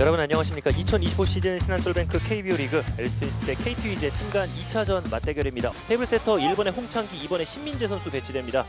여러분 안녕하십니까? 2025 시즌 신한솔뱅크 KBO 리그 엘스윈스 대 KT 위즈의 팀간 2차전 맞대결입니다. 테이블 세터 1번에 홍창기 2번에 신민재 선수 배치됩니다.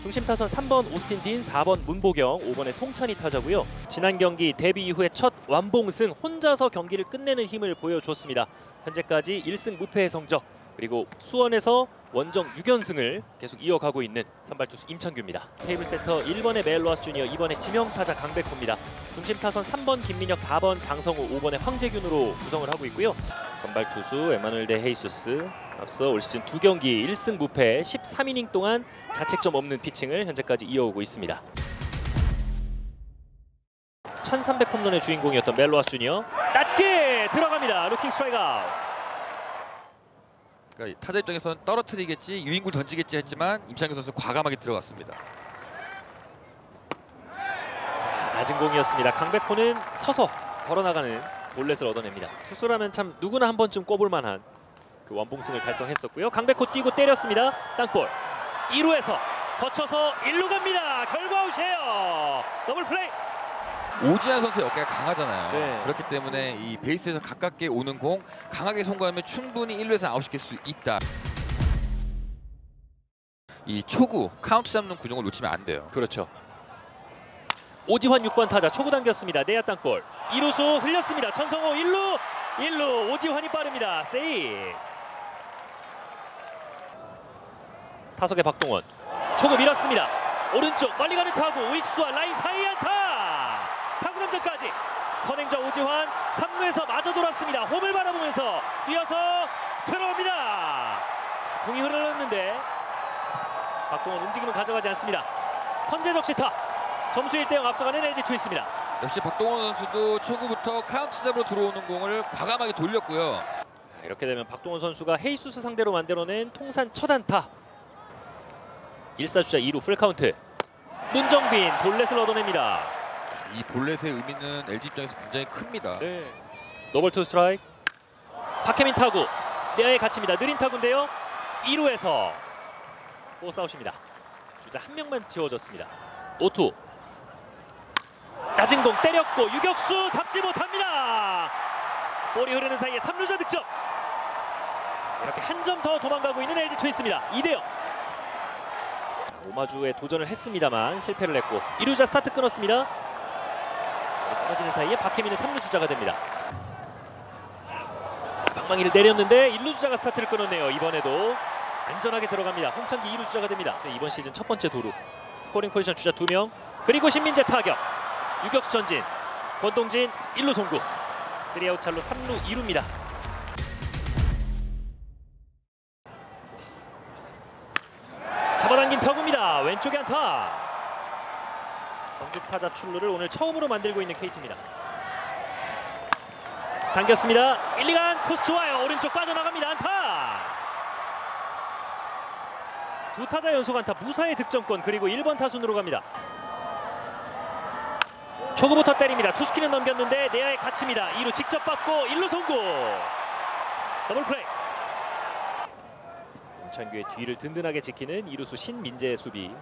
중심 타선 3번 오스틴 딘 4번 문보경 5번에 송찬희 타자고요. 지난 경기 데뷔 이후에 첫 완봉승 혼자서 경기를 끝내는 힘을 보여줬습니다. 현재까지 1승 무패의 성적 그리고 수원에서 원정 6연승을 계속 이어가고 있는 선발 투수 임창규입니다. 테이블 세터 1번의 멜로아스 주니어, 2번의 지명 타자 강백호입니다. 중심 타선 3번 김민혁, 4번 장성우, 5번의 황재균으로 구성을 하고 있고요. 선발 투수 에마누엘 데 헤이수스 앞서 올 시즌 두 경기 1승 무패 13이닝 동안 자책점 없는 피칭을 현재까지 이어오고 있습니다. 1300 홈런의 주인공이었던 멜로아스 주니어 낮게 들어갑니다. 루킹 스트라이크 아웃. 그러니까 타자 입장에서는 떨어뜨리겠지 유인구 던지겠지 했지만 임창규 선수 과감하게 들어갔습니다. 낮은 공이었습니다. 강백호는 서서 걸어나가는 볼넷을 얻어냅니다. 투수라면 참 누구나 한 번쯤 꼽을 만한 그 원봉승을 달성했었고요. 강백호 뛰고 때렸습니다. 땅볼 2루에서 거쳐서 1루 갑니다. 결과 아웃이에요. 더블 플레이. 오지환 선수 의 어깨가 강하잖아요. 네. 그렇기 때문에 이 베이스에서 가깝게 오는 공 강하게 송구하면 충분히 1루에서 아웃 시킬 수 있다. 이 초구 카운트 잡는 구종을 놓치면 안 돼요. 그렇죠. 오지환 6번 타자 초구 당겼습니다. 내야 땅볼 2루수 흘렸습니다. 천성호 1루 1루 오지환이 빠릅니다. 세이 타석의 박동원 초구 밀었습니다. 오른쪽 멀리 가는 타구 우익수와 라인 사이 안타 남전까지 선행자 오지환 3루에서 마저 돌았습니다. 홈을 바라보면서 뛰어서 들어옵니다. 공이 흐르는데 박동원 움직임은 가져가지 않습니다. 선제적 시타 점수 1대0 앞서가는 LG 트윈스입니다. 역시 박동원 선수도 초구부터 카운트 잡으로 들어오는 공을 과감하게 돌렸고요. 자, 이렇게 되면 박동원 선수가 헤이수스 상대로 만들어낸 통산 첫 안타 1사주자 2루 풀카운트 문정빈 볼넷을 얻어냅니다. 이 볼넷의 의미는 LG 입장에서 굉장히 큽니다. 네. 노벌 투 스트라이크 박혜민 타구 내야에 갇힙니다. 느린 타구인데요. 2루에서 포스아웃입니다. 주자 한 명만 지워졌습니다. 5투 낮은 공 때렸고 유격수 잡지 못합니다. 볼이 흐르는 사이에 3루자 득점. 이렇게 한 점 더 도망가고 있는 LG 트윈스입니다. 2대0. 오마주에 도전을 했습니다만 실패를 했고 2루자 스타트 끊었습니다. 끊어지는 사이에 박혜민은 3루 주자가 됩니다. 방망이를 내렸는데 1루 주자가 스타트를 끊었네요. 이번에도 안전하게 들어갑니다. 홍창기 2루 주자가 됩니다. 네, 이번 시즌 첫 번째 도루. 스코링 포지션 주자 2명. 그리고 신민재 타격. 유격수 전진. 권동진 1루 송구. 3아웃 찰로 3루 2루입니다. 잡아당긴 타구입니다. 왼쪽에 안타. 선두 타자 출루를 오늘 처음으로 만들고 있는 KT입니다. 당겼습니다. 1, 2간 코스 좋아요. 오른쪽 빠져나갑니다. 안타. 두 타자 연속 안타 무사의 득점권 그리고 1번 타순으로 갑니다. 초구부터 때립니다. 투스키는 넘겼는데 내야에 갇힙니다. 2루 직접 받고 1루 송구. 더블 플레이. 홍찬규의 뒤를 든든하게 지키는 이루수 신민재의 수비.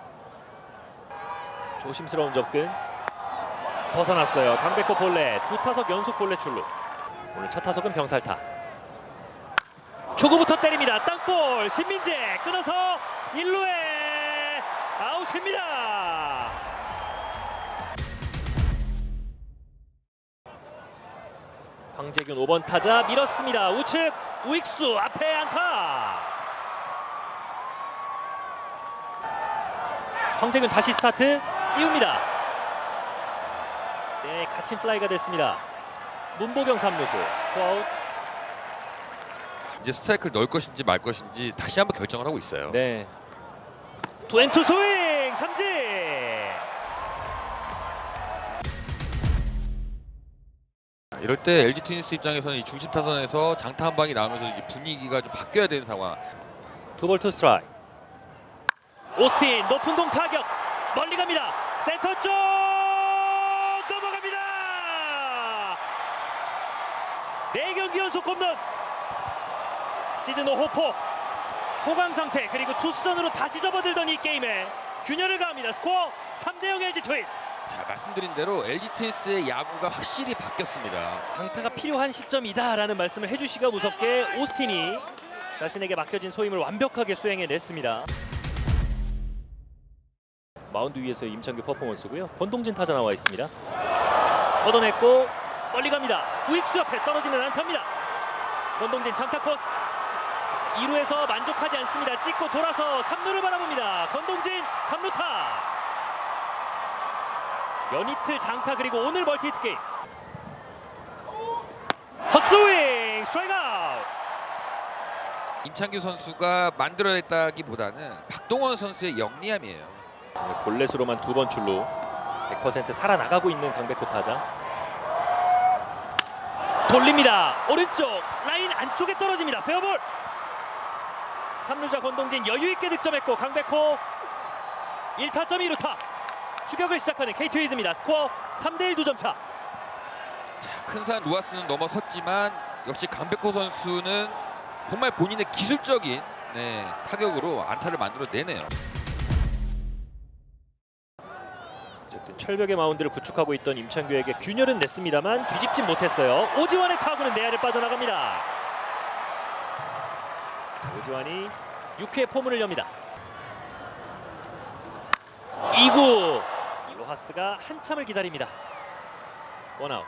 조심스러운 접근. 벗어났어요. 강백호 볼넷. 두 타석 연속 볼넷 출루. 오늘 첫 타석은 병살타. 초구부터 때립니다. 땅볼 신민재 끊어서 1루에 아웃입니다. 황재균 5번 타자 밀었습니다. 우측 우익수 앞에 안타. 황재균 다시 스타트 띄웁니다. 네, 갇힌 플라이가 됐습니다. 문보경 3루수 투아웃. 이제 스트라이크를 넣을 것인지 말 것인지 다시 한번 결정을 하고 있어요. 네. 투앤투 스윙 삼진. 이럴 때 LG 트윈스 입장에서는 이 중심 타선에서 장타 한 방이 나오면서 이제 분위기가 좀 바뀌어야 되는 상황. 투볼 투 스트라이크. 오스틴 높은 공 타격 멀리 갑니다. 센터 쪽 넘어갑니다. 네 경기 연속 홈런. 시즌 5 호포 소강 상태 그리고 투수전으로 다시 접어들던 이 게임에 균열을 가합니다. 스코어 3대 0 LG 트윈스. 자 말씀드린 대로 LG 트윈스의 야구가 확실히 바뀌었습니다. 강타가 필요한 시점이다라는 말씀을 해주시가 무섭게 오스틴이 자신에게 맡겨진 소임을 완벽하게 수행해냈습니다. 마운드 위에서의 임창규 퍼포먼스고요. 권동진 타자 나와 있습니다. 걷어냈고 멀리 갑니다. 우익수 앞에 떨어지는 안타입니다. 권동진 장타 코스 2루에서 만족하지 않습니다. 찍고 돌아서 3루를 바라봅니다. 권동진 3루타 연이틀 장타 그리고 오늘 멀티 히트 게임 헛스윙 스트라이크 아웃 임창규 선수가 만들어냈다기보다는 박동원 선수의 영리함이에요. 볼넷으로만 두 번 출루 100% 살아나가고 있는 강백호 타자. 돌립니다. 오른쪽 라인 안쪽에 떨어집니다. 페어볼. 3루자 권동진 여유있게 득점했고 강백호 1타점 2루타. 추격을 시작하는 KT 위즈입니다. 스코어 3대1 2점 차. 큰산 루아스는 넘어섰지만 역시 강백호 선수는 정말 본인의 기술적인 네, 타격으로 안타를 만들어내네요. 철벽의 마운드를 구축하고 있던 임창규에게 균열은 냈습니다만 뒤집진 못했어요. 오지환의 타구는 내야를 빠져나갑니다. 오지환이 6회 포문을 엽니다. 2구 로하스가 한참을 기다립니다. 원아웃.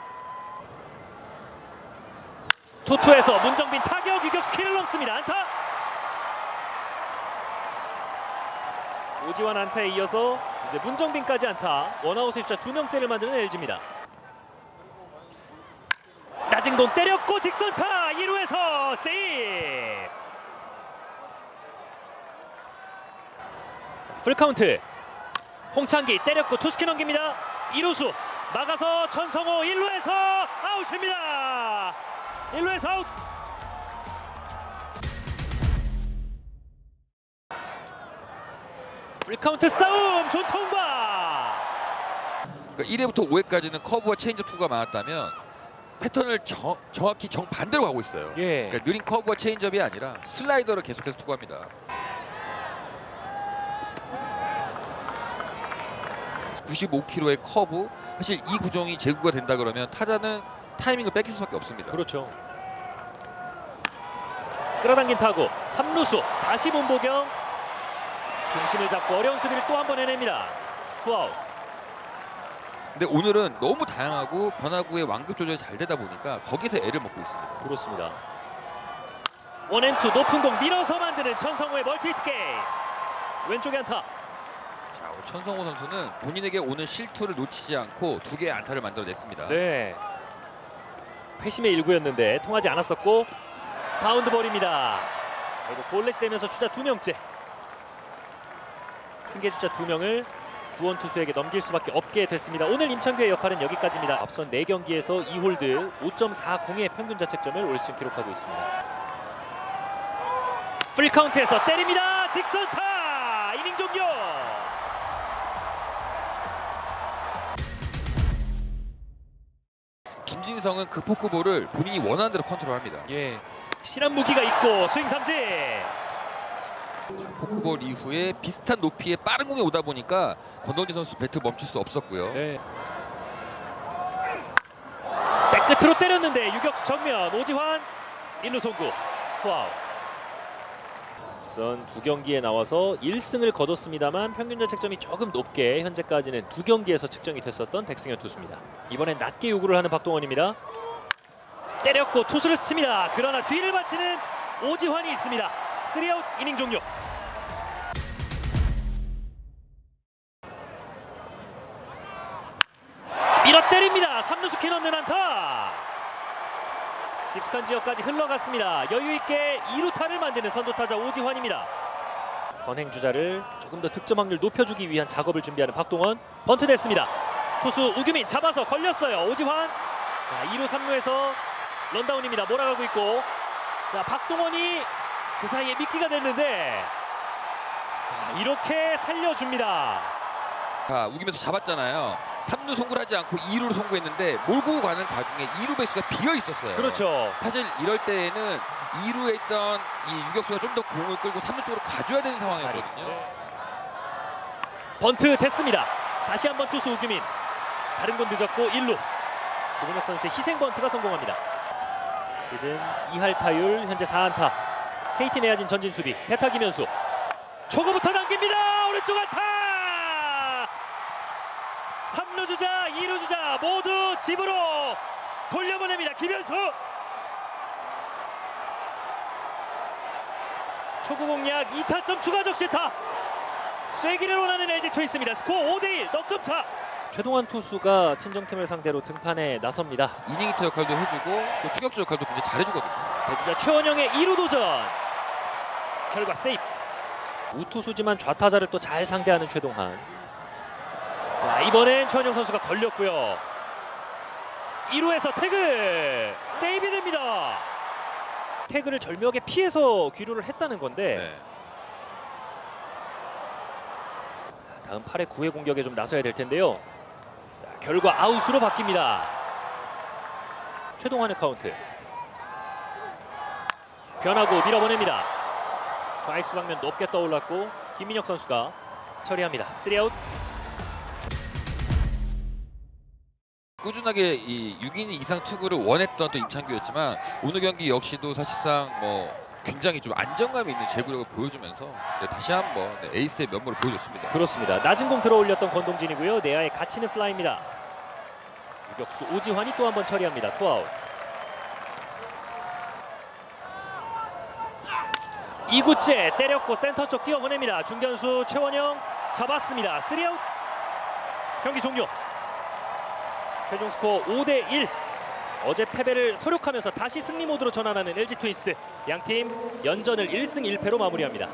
투투에서 문정빈 타격 유격 스킬을 넘습니다. 안타. 오지환 안타에 이어서 이제 문정빈까지 안타. 원아웃의 숫자 두 명째를 만드는 LG입니다. 낮은 공 때렸고 직선타! 2루에서 세이브! 풀카운트. 홍창기 때렸고 투스키 넘깁니다. 2루수. 막아서 전성호 1루에서 아웃입니다. 1루에서 아웃 풀카운트 싸움 존 통과 그러니까 1회부터 5회까지는 커브와 체인지업 투구가 많았다면 패턴을 정, 정확히 정반대로 가고 있어요. 예 그러니까 느린 커브와 체인지업이 아니라 슬라이더를 계속해서 투구합니다. (95km의) 커브 사실 이 구종이 제구가 된다 그러면 타자는 타이밍을 뺏길 수밖에 없습니다. 그렇죠. 끌어당긴 타구 3루수 다시 문보경 중심을 잡고 어려운 수비를 또 한 번 해냅니다. 투아웃. 근데 오늘은 너무 다양하고 변화구의 완급 조절이 잘 되다 보니까 거기서 애를 먹고 있습니다. 그렇습니다. 원앤투 높은 공 밀어서 만드는 천성호의 멀티히트 게임. 왼쪽에 안타. 자, 천성호 선수는 본인에게 오는 실투를 놓치지 않고 두 개의 안타를 만들어냈습니다. 네. 회심의 일구였는데 통하지 않았었고 바운드 볼입니다. 결국 볼넷이 되면서 주자 두 명째. 승계 주자 두 명을 구원 투수에게 넘길 수밖에 없게 됐습니다. 오늘 임창규의 역할은 여기까지입니다. 앞선 4경기에서 2홀드 5.40의 평균 자책점을 올 시즌 기록하고 있습니다. 풀카운트에서 때립니다. 직선타 이닝 종료. 김진성은 그 포크볼을 본인이 원하는 대로 컨트롤합니다. 예. 실한 무기가 있고 스윙 삼진. 포크볼 이후에 비슷한 높이의 빠른 공이 오다 보니까 권동진 선수 배트 멈출 수 없었고요. 네. 백끝으로 때렸는데 유격수 정면 오지환 1루 송구 투아웃. 우선 두 경기에 나와서 1승을 거뒀습니다만 평균 자책점이 조금 높게 현재까지는 두 경기에서 측정이 됐었던 백승현 투수입니다. 이번엔 낮게 요구를 하는 박동원입니다. 때렸고 투수를 스칩니다. 그러나 뒤를 바치는 오지환이 있습니다 3아웃 이닝 종료 밀어 때립니다. 3루수 키 넣는 안타. 깊숙한 지역까지 흘러갔습니다. 여유 있게 2루타를 만드는 선두타자 오지환입니다. 선행 주자를 조금 더 득점 확률 높여주기 위한 작업을 준비하는 박동원 번트 됐습니다. 투수 우규민 잡아서 걸렸어요. 오지환 자, 2루 3루에서 런다운입니다. 몰아가고 있고 자 박동원이 그 사이에 미끼가 됐는데 자, 이렇게 살려줍니다. 자, 우기면서 잡았잖아요. 3루 송구를 하지 않고 2루를 송구했는데 몰고 가는 과중에 2루 베이스가 비어 있었어요. 그렇죠. 사실 이럴 때에는 2루에 있던 이 유격수가 좀 더 공을 끌고 3루 쪽으로 가줘야 되는 상황이었거든요. 번트 됐습니다. 다시 한번 투수 우규민 다른 건 늦었고 1루 김은혁 선수의 희생 번트가 성공합니다. 시즌 2할 타율 현재 4안타. KT 내야진 전진 수비 대타 김현수 초구부터 당깁니다. 오른쪽 안타. 3루 주자, 2루 주자 모두 집으로 돌려보냅니다. 김현수. 초구 공략 2타점 추가 적시타. 쐐기를 원하는 LG 트윈스입니다. 스코어 5대1 넉점 차. 최동환 투수가 친정팀을 상대로 등판에 나섭니다. 이닝 히터 역할도 해주고 또 추격수 역할도 굉장히 잘해주거든요. 대주자 최원영의 2루 도전. 결과 세이프. 우투수지만 좌타자를 또 잘 상대하는 최동환. 자, 이번엔 최원영 선수가 걸렸고요. 2루에서 태그 세이브 됩니다. 태그를 절묘하게 피해서 귀루를 했다는 건데 네. 다음 8회 9회 공격에 좀 나서야 될 텐데요. 자, 결과 아웃으로 바뀝니다. 최동환의 카운트. 변하고 밀어보냅니다. 좌익수 방면 높게 떠올랐고 김민혁 선수가 처리합니다. 3아웃. 꾸준하게 이 6이닝 이상 투구를 원했던 또 임창규였지만 오늘 경기 역시도 사실상 뭐 굉장히 좀 안정감 있는 제구력을 보여주면서 네, 다시 한번 네, 에이스의 면모를 보여줬습니다. 그렇습니다. 낮은 공 들어올렸던 권동진이고요. 내야에 갇히는 플라이입니다. 유격수 오지환이 또 한 번 처리합니다. 투아웃. 이구째 때렸고 센터 쪽 뛰어보냅니다. 중견수 최원영 잡았습니다. 3아웃. 경기 종료. 최종 스코어 5대 1. 어제 패배를 서력하면서 다시 승리 모드로 전환하는 LG 트윈스. 양 팀 연전을 1승 1패로 마무리합니다.